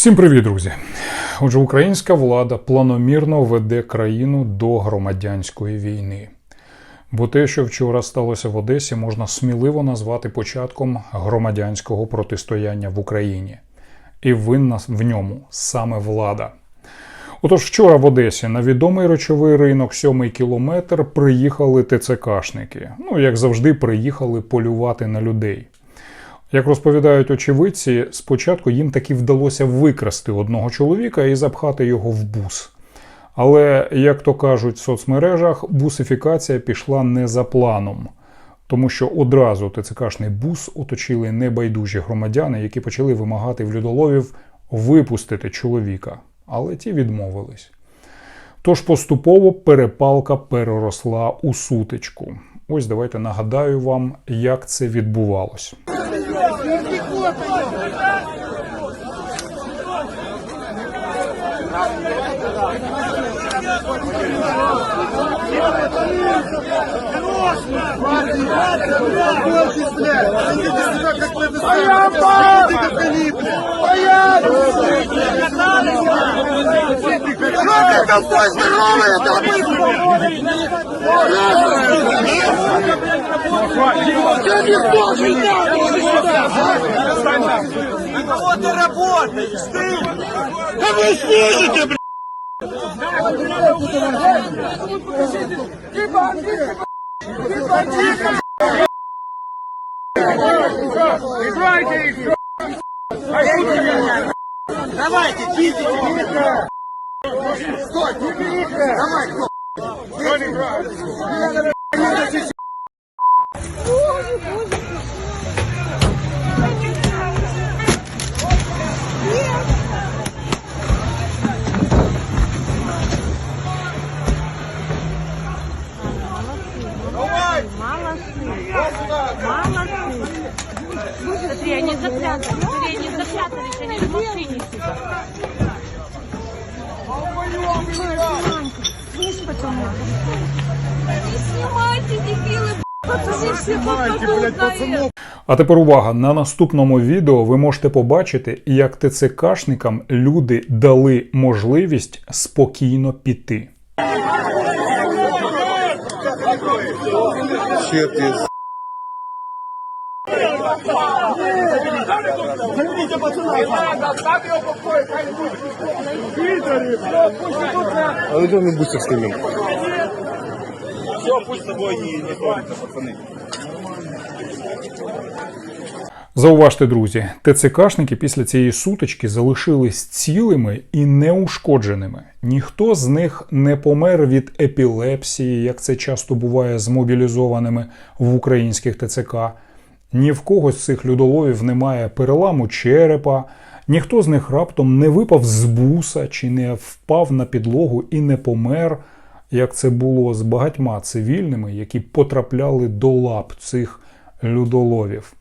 Всім привіт, друзі! Отже, українська влада планомірно веде країну до громадянської війни. Бо те, що вчора сталося в Одесі, можна сміливо назвати початком громадянського протистояння в Україні. І винна в ньому саме влада. Отож, вчора в Одесі на відомий речовий ринок сьомий кілометр приїхали ТЦКшники. Ну, як завжди, приїхали полювати на людей. Як розповідають очевидці, спочатку їм таки вдалося викрасти одного чоловіка і запхати його в бус. Але, як то кажуть в соцмережах, бусифікація пішла не за планом, тому що одразу ТЦКшний бус оточили небайдужі громадяни, які почали вимагати в людоловів випустити чоловіка, але ті відмовились. Тож поступово перепалка переросла у сутичку. Ось давайте нагадаю вам, як це відбувалось. Это власть это. Кого ты работаешь? Ты? Да вы служите, блядь! Ты бандит! Ты бандит! Давайте, пиздите! Стой, давай, кто? Молодцы. А тепер увага! На наступному відео ви можете побачити, як ТЦКшникам люди дали можливість спокійно піти. Че ты, А ну идем на бустер снимем. Зауважте, друзі, ТЦКшники після цієї сутички залишились цілими і неушкодженими. Ніхто з них не помер від епілепсії, як це часто буває з мобілізованими в українських ТЦК. Ні в кого з цих людоловів немає переламу черепа, ніхто з них раптом не випав з буса чи не впав на підлогу і не помер, як це було з багатьма цивільними, які потрапляли до лап цих людоловів,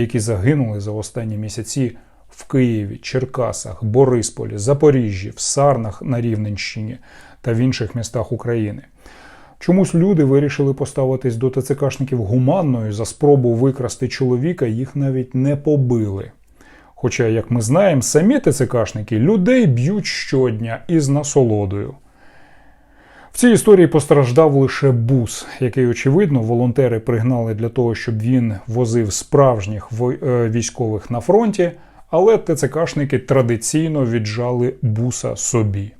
які загинули за останні місяці в Києві, Черкасах, Борисполі, Запоріжжі, в Сарнах на Рівненщині та в інших містах України. Чомусь люди вирішили поставитись до ТЦКшників гуманною за спробу викрасти чоловіка, їх навіть не побили. Хоча, як ми знаємо, самі ТЦКшники людей б'ють щодня із насолодою. В цій історії постраждав лише бус, який, очевидно, волонтери пригнали для того, щоб він возив справжніх е, військових на фронті, але ТЦКшники традиційно віджали буса собі.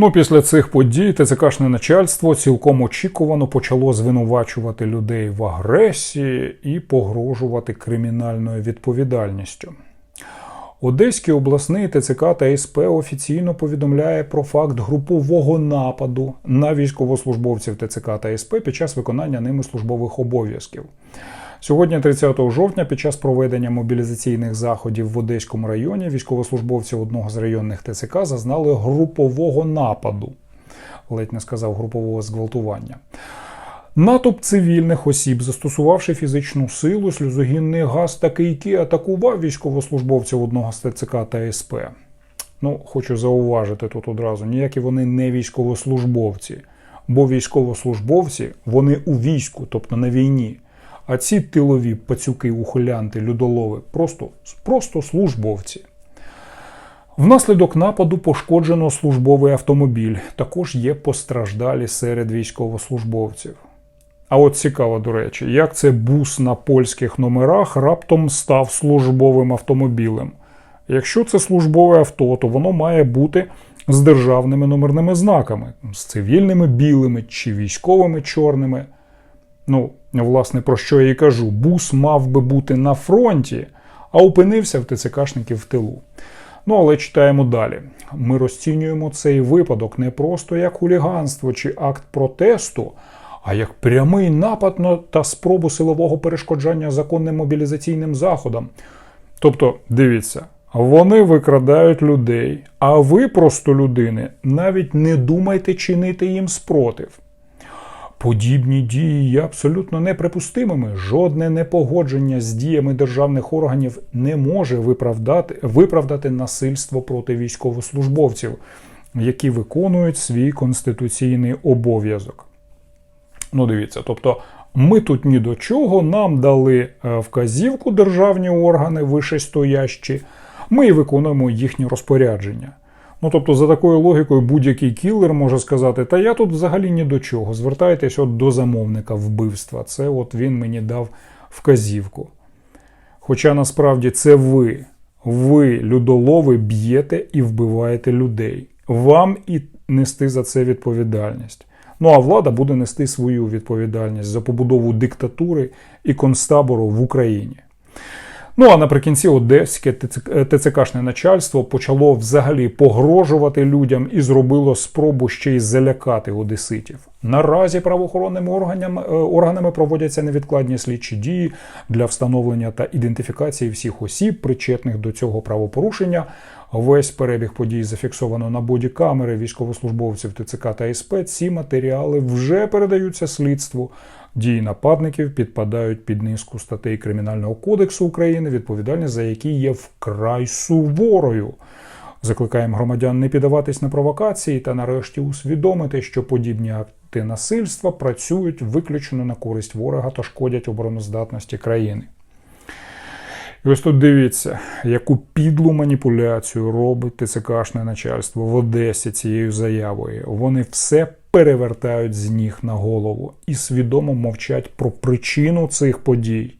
Ну, після цих подій ТЦКшне начальство цілком очікувано почало звинувачувати людей в агресії і погрожувати кримінальною відповідальністю. Одеський обласний ТЦК та СП офіційно повідомляє про факт групового нападу на військовослужбовців ТЦК та СП під час виконання ними службових обов'язків. Сьогодні, 30 жовтня, під час проведення мобілізаційних заходів в Одеському районі військовослужбовці одного з районних ТЦК зазнали групового нападу. Ледь не сказав групового зґвалтування. Натовп цивільних осіб, застосувавши фізичну силу, сльозогінний газ та кийки, атакував військовослужбовців одного з ТЦК та СП. Ну, хочу зауважити тут одразу, ніякі вони не військовослужбовці, бо військовослужбовці вони у війську, тобто на війні. А ці тилові пацюки, ухилянти, людолови просто, просто службовці. Внаслідок нападу пошкоджено службовий автомобіль. Також є постраждалі серед військовослужбовців. А от цікаво, до речі, як це бус на польських номерах раптом став службовим автомобілем. Якщо це службове авто, то воно має бути з державними номерними знаками, з цивільними білими чи військовими чорними. Ну, власне, про що я і кажу: бус мав би бути на фронті, а опинився в ТЦКшників в тилу. Ну, але читаємо далі. Ми розцінюємо цей випадок не просто як хуліганство чи акт протесту, а як прямий напад на та спробу силового перешкоджання законним мобілізаційним заходам. Тобто, дивіться, вони викрадають людей, а ви, просто людини, навіть не думайте чинити їм спротив. Подібні дії є абсолютно неприпустимими. Жодне непогодження з діями державних органів не може виправдати, виправдати насильство проти військовослужбовців, які виконують свій конституційний обов'язок. Ну, дивіться, тобто ми тут ні до чого, нам дали е, вказівку державні органи вищестоящі, ми виконуємо їхні розпорядження. Ну, тобто, за такою логікою, будь-який кілер може сказати, та я тут взагалі ні до чого. Звертайтесь от до замовника вбивства. Це от він мені дав вказівку. Хоча насправді це ви, ви, людолови, б'єте і вбиваєте людей. Вам і нести за це відповідальність. Ну а влада буде нести свою відповідальність за побудову диктатури і концтабору в Україні. Ну а наприкінці одеське ТЦКшне начальство почало взагалі погрожувати людям і зробило спробу ще й залякати одеситів. Наразі правоохоронними органами, е, органами проводяться невідкладні слідчі дії для встановлення та ідентифікації всіх осіб, причетних до цього правопорушення. Весь перебіг подій зафіксовано на бодікамери військовослужбовців ТЦК та СП. Ці матеріали вже передаються слідству. Дії нападників підпадають під низку статей Кримінального кодексу України, відповідальність за які є вкрай суворою. Закликаємо громадян не піддаватись на провокації та нарешті усвідомити, що подібні акти насильства працюють виключно на користь ворога та шкодять обороноздатності країни. І ось тут дивіться, яку підлу маніпуляцію робить ТЦКшне начальство в Одесі цією заявою. Вони все перевертають з ніг на голову і свідомо мовчать про причину цих подій.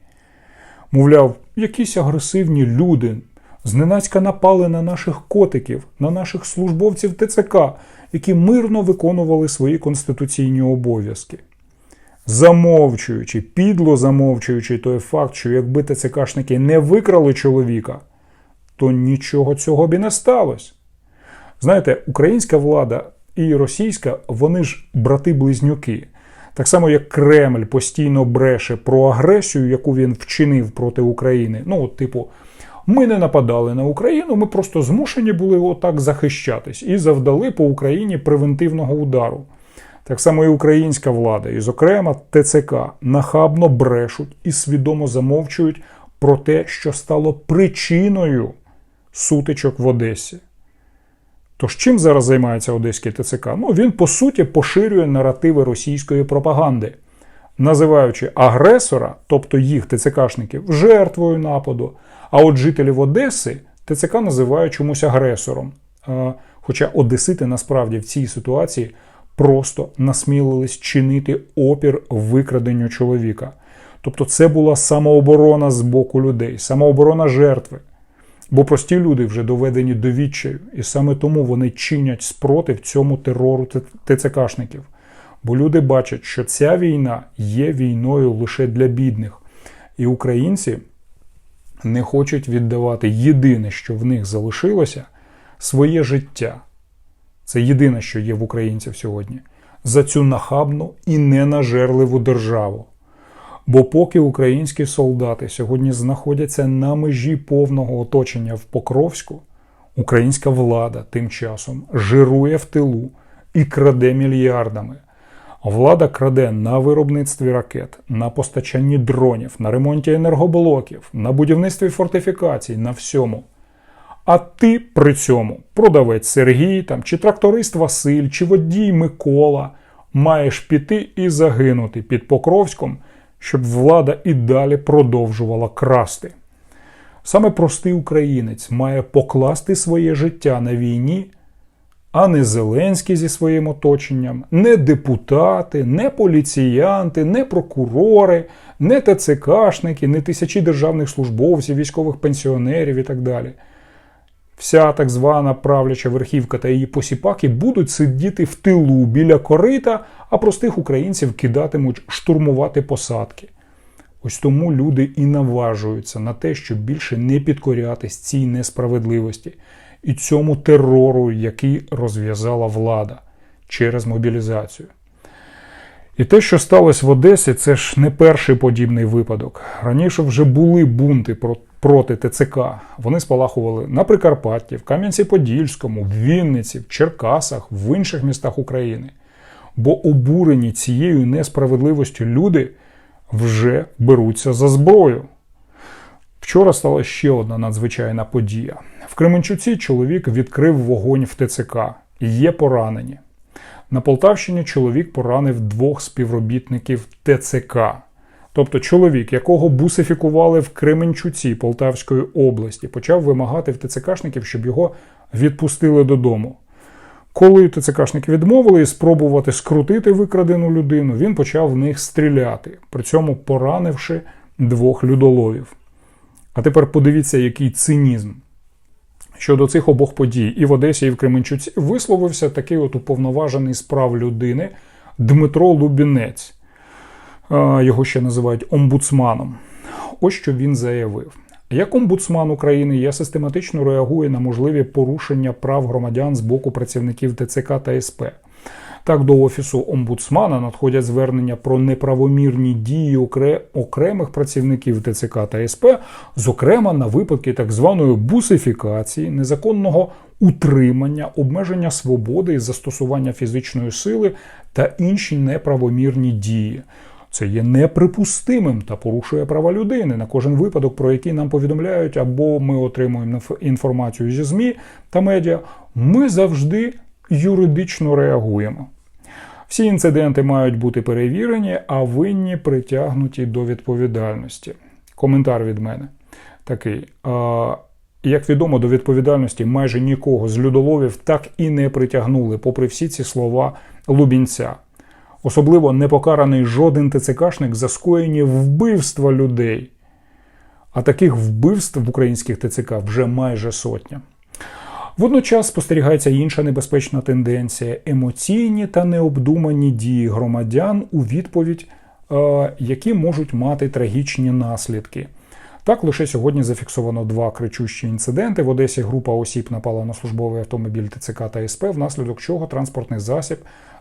Мовляв, якісь агресивні люди зненацька напали на наших котиків, на наших службовців ТЦК, які мирно виконували свої конституційні обов'язки. Замовчуючи, підло замовчуючи той факт, що якби ТЦКшники не викрали чоловіка, то нічого цього б і не сталося. Знаєте, українська влада і російська, вони ж брати-близнюки. Так само, як Кремль постійно бреше про агресію, яку він вчинив проти України. Ну, от, типу, ми не нападали на Україну, ми просто змушені були отак захищатись і завдали по Україні превентивного удару. Так само і українська влада, і, зокрема, ТЦК нахабно брешуть і свідомо замовчують про те, що стало причиною сутичок в Одесі. Тож чим зараз займається Одеський ТЦК? Ну, він по суті поширює наративи російської пропаганди, називаючи агресора, тобто їх ТЦКшників, жертвою нападу. А от жителів Одеси ТЦК називає чомусь агресором. Хоча Одесити насправді в цій ситуації просто насмілились чинити опір викраденню чоловіка. Тобто це була самооборона з боку людей, самооборона жертви. Бо прості люди вже доведені до відчаю, і саме тому вони чинять спротив цьому терору ТЦКшників. Бо люди бачать, що ця війна є війною лише для бідних. І українці не хочуть віддавати єдине, що в них залишилося своє життя. Це єдине, що є в українців сьогодні, за цю нахабну і ненажерливу державу. Бо поки українські солдати сьогодні знаходяться на межі повного оточення в Покровську, українська влада тим часом жирує в тилу і краде мільярдами. Влада краде на виробництві ракет, на постачанні дронів, на ремонті енергоблоків, на будівництві фортифікацій, на всьому. А ти при цьому продавець Сергій там, чи тракторист Василь, чи водій Микола маєш піти і загинути під Покровськом, щоб влада і далі продовжувала красти. Саме простий українець має покласти своє життя на війні, а не Зеленський зі своїм оточенням, не депутати, не поліціянти, не прокурори, не ТЦКшники, не тисячі державних службовців, військових пенсіонерів і так далі. Вся так звана правляча верхівка та її посіпаки будуть сидіти в тилу біля корита, а простих українців кидатимуть штурмувати посадки. Ось тому люди і наважуються на те, щоб більше не підкорятись цій несправедливості і цьому терору, який розв'язала влада через мобілізацію. І те, що сталося в Одесі, це ж не перший подібний випадок. Раніше вже були бунти про- проти ТЦК. Вони спалахували на Прикарпатті, в Кам'янці-Подільському, в Вінниці, в Черкасах, в інших містах України. Бо обурені цією несправедливостю люди вже беруться за зброю. Вчора стала ще одна надзвичайна подія. В Кременчуці чоловік відкрив вогонь в ТЦК. Є поранені. На Полтавщині чоловік поранив двох співробітників ТЦК. Тобто чоловік, якого бусифікували в Кременчуці Полтавської області, почав вимагати в ТЦКшників, щоб його відпустили додому. Коли ТЦКшники відмовили спробувати скрутити викрадену людину, він почав в них стріляти, при цьому поранивши двох людоловів. А тепер подивіться, який цинізм. Щодо цих обох подій і в Одесі, і в Кременчуці висловився такий от уповноважений з прав людини Дмитро Лубінець. Його ще називають омбудсманом. Ось що він заявив. Як омбудсман України я систематично реагую на можливі порушення прав громадян з боку працівників ТЦК та СП. Так, до офісу омбудсмана надходять звернення про неправомірні дії окремих працівників ТЦК та СП, зокрема на випадки так званої бусифікації, незаконного утримання, обмеження свободи і застосування фізичної сили та інші неправомірні дії. Це є неприпустимим та порушує права людини на кожен випадок, про який нам повідомляють, або ми отримуємо інформацію зі ЗМІ та медіа. Ми завжди юридично реагуємо. Всі інциденти мають бути перевірені, а винні притягнуті до відповідальності. Коментар від мене такий. Як відомо, до відповідальності майже нікого з людоловів так і не притягнули, попри всі ці слова Лубінця. Особливо не покараний жоден ТЦКшник за скоєні вбивства людей. А таких вбивств в українських ТЦК вже майже сотня. Водночас спостерігається інша небезпечна тенденція емоційні та необдумані дії громадян у відповідь, е, які можуть мати трагічні наслідки. Так, лише сьогодні зафіксовано два кричущі інциденти. В Одесі група осіб напала на службовий автомобіль ТЦК та СП, внаслідок чого транспортний засіб,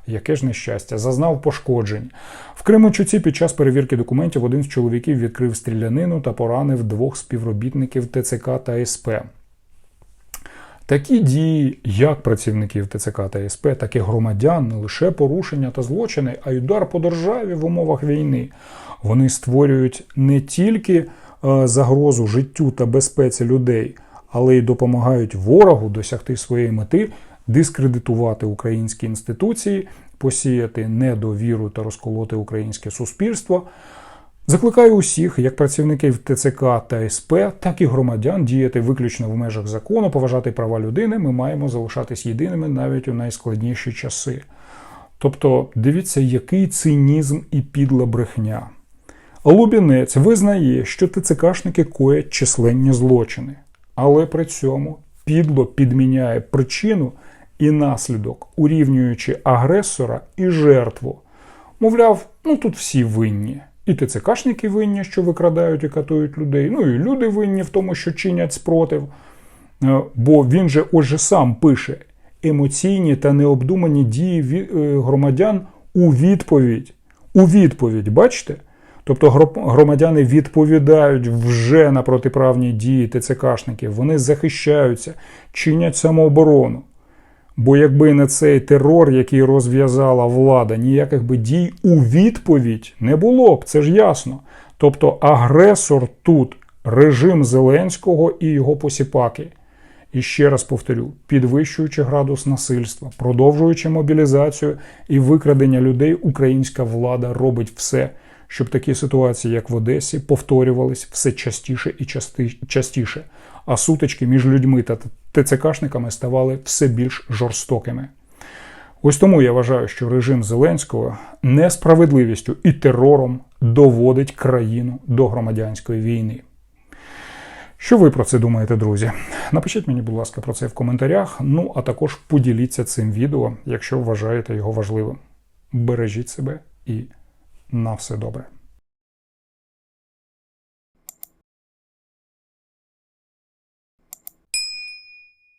яке ж нещастя, зазнав пошкоджень. В Кременчуці під час перевірки документів один з чоловіків відкрив стрілянину та поранив двох співробітників ТЦК та СП. Такі дії, як працівників ТЦК та СП, так і громадян, не лише порушення та злочини, а й удар по державі в умовах війни. Вони створюють не тільки загрозу життю та безпеці людей, але й допомагають ворогу досягти своєї мети, дискредитувати українські інституції, посіяти недовіру та розколоти українське суспільство. Закликаю усіх, як працівників ТЦК та СП, так і громадян, діяти виключно в межах закону, поважати права людини. Ми маємо залишатись єдиними навіть у найскладніші часи. Тобто, дивіться, який цинізм і підла брехня. Лубінець визнає, що ТЦКшники коять численні злочини, але при цьому підло підміняє причину і наслідок, урівнюючи агресора і жертву. Мовляв, ну тут всі винні. І ТЦКшники винні, що викрадають і катують людей. Ну і люди винні в тому, що чинять спротив. Е, Бо він же отже сам пише емоційні та необдумані дії е, громадян у відповідь. У відповідь, бачите? Тобто громадяни відповідають вже на протиправні дії ТЦКшників, вони захищаються, чинять самооборону. Бо якби не цей терор, який розв'язала влада, ніяких би дій у відповідь не було б, це ж ясно. Тобто агресор тут режим Зеленського і його посіпаки. І ще раз повторю: підвищуючи градус насильства, продовжуючи мобілізацію і викрадення людей, українська влада робить все, щоб такі ситуації, як в Одесі, повторювались все частіше і частіше, а сутички між людьми та ТЦКшниками ставали все більш жорстокими. Ось тому я вважаю, що режим Зеленського несправедливістю і терором доводить країну до громадянської війни. Що ви про це думаєте, друзі? Напишіть мені, будь ласка, про це в коментарях. Ну а також поділіться цим відео, якщо вважаєте його важливим. Бережіть себе і на все добре.